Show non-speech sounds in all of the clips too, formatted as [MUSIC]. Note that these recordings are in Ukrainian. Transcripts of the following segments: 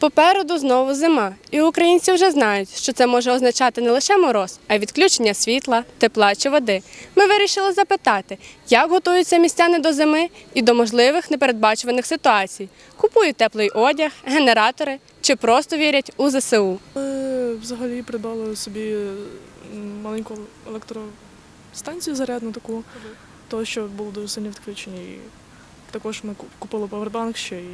Попереду знову зима, і українці вже знають, що це може означати не лише мороз, а й відключення світла, тепла чи води. Ми вирішили запитати, як готуються містяни до зими і до можливих непередбачуваних ситуацій. Купують теплий одяг, генератори чи просто вірять у ЗСУ. Ми взагалі придбали собі маленьку електростанцію зарядну таку, то що було дуже сильні відключення. І також ми ку- купили павербанк ще і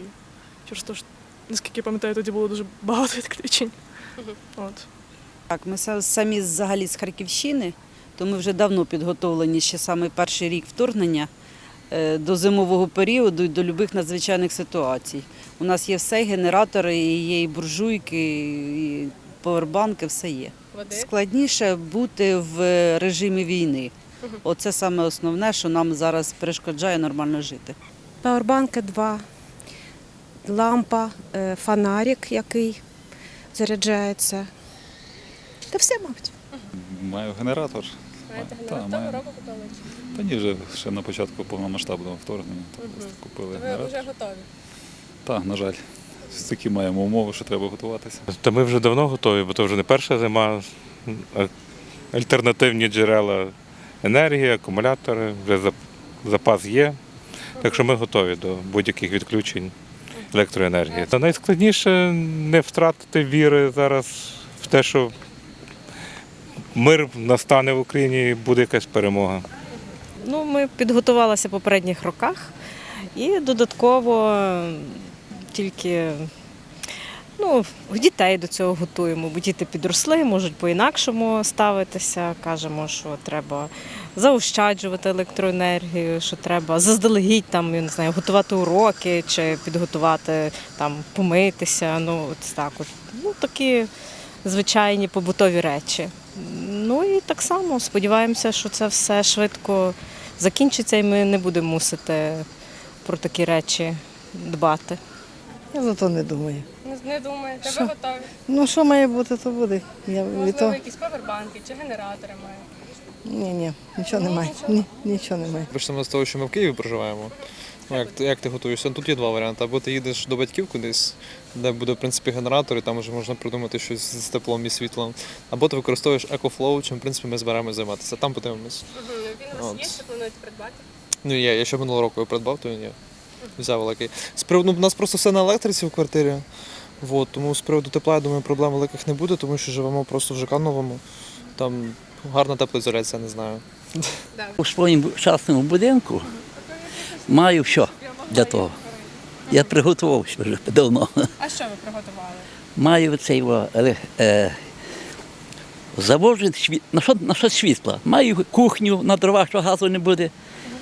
через те, що, наскільки я пам'ятаю, тоді було дуже багато відключень. От. Так, ми самі взагалі з Харківщини, то ми вже давно підготовлені ще саме перший рік вторгнення е, до зимового періоду і до будь-яких надзвичайних ситуацій. У нас є все, і генератори, і є і буржуйки, і повербанки, все є. Складніше бути в режимі війни. Оце саме основне, що нам зараз перешкоджає нормально жити. Пауербанки два, лампа, е, фонарик, який заряджається. Та все, мабуть. Маю генератор. Маєте Та, генератор? маю. року купили? Та ні, вже ще на початку повномасштабного вторгнення то просто купили генератор. готові. Так, на жаль, такі маємо умови, що треба готуватися. Та ми вже давно готові, бо то вже не перша зима. Альтернативні джерела енергії, акумулятори, вже запас є. Так що ми готові до будь-яких відключень електроенергії. Та найскладніше не втратити віри зараз в те, що мир настане в Україні і буде якась перемога. Ну, ми підготувалися в попередніх роках і додатково тільки ну, дітей до цього готуємо, бо діти підросли, можуть по-інакшому ставитися. Кажемо, що треба заощаджувати електроенергію, що треба заздалегідь там, я не знаю, готувати уроки чи підготувати там, помитися. Ну, от так от. Ну, такі звичайні побутові речі. Ну і так само сподіваємося, що це все швидко закінчиться, і ми не будемо мусити про такі речі дбати. Я за то не думаю. Не думаєте, Що? готові? Ну, що має бути, то буде. Я від того... якісь павербанки чи генератори маєте? Ні, ні, нічого немає. Ні, нічого немає. Почнемо з того, що ми в Києві проживаємо. Ну, як, ти- як ти готуєшся? Тут є два варіанти. Або ти їдеш до батьків кудись, де буде в принципі генератор, і там вже можна придумати щось з теплом і світлом. Або ти використовуєш EcoFlow, чим в принципі ми збираємось займатися. Там подивимось. Він у вас є, чи плануєте придбати? Ну я, я ще минулого року його придбав, то він є. Взяв великий. З приводу, ну, у нас просто все на електриці в квартирі. Вот, тому з приводу тепла, я думаю, проблем великих не буде, тому що живемо просто в ЖК новому. Там гарна теплоізоляція, не знаю. У своєму частному будинку маю все для того. Я приготувався вже давно. А що ви приготували? Маю цей е, завожу на що, на що світла. Маю кухню на дровах, що газу не буде.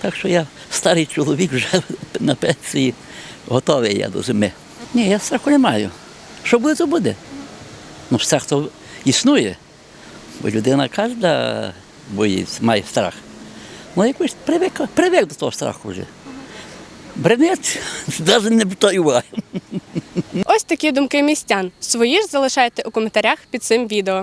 Так що я старий чоловік вже [LAUGHS] на пенсії готовий я до зими. Ні, я страху не маю. Що буде, то буде. Ну, страх то існує. Бо людина кожна боїться, має страх. Ну, якось привик, привик до того страху вже. Бренець [LAUGHS] навіть не той уваги. Ось такі думки містян. Свої ж залишайте у коментарях під цим відео.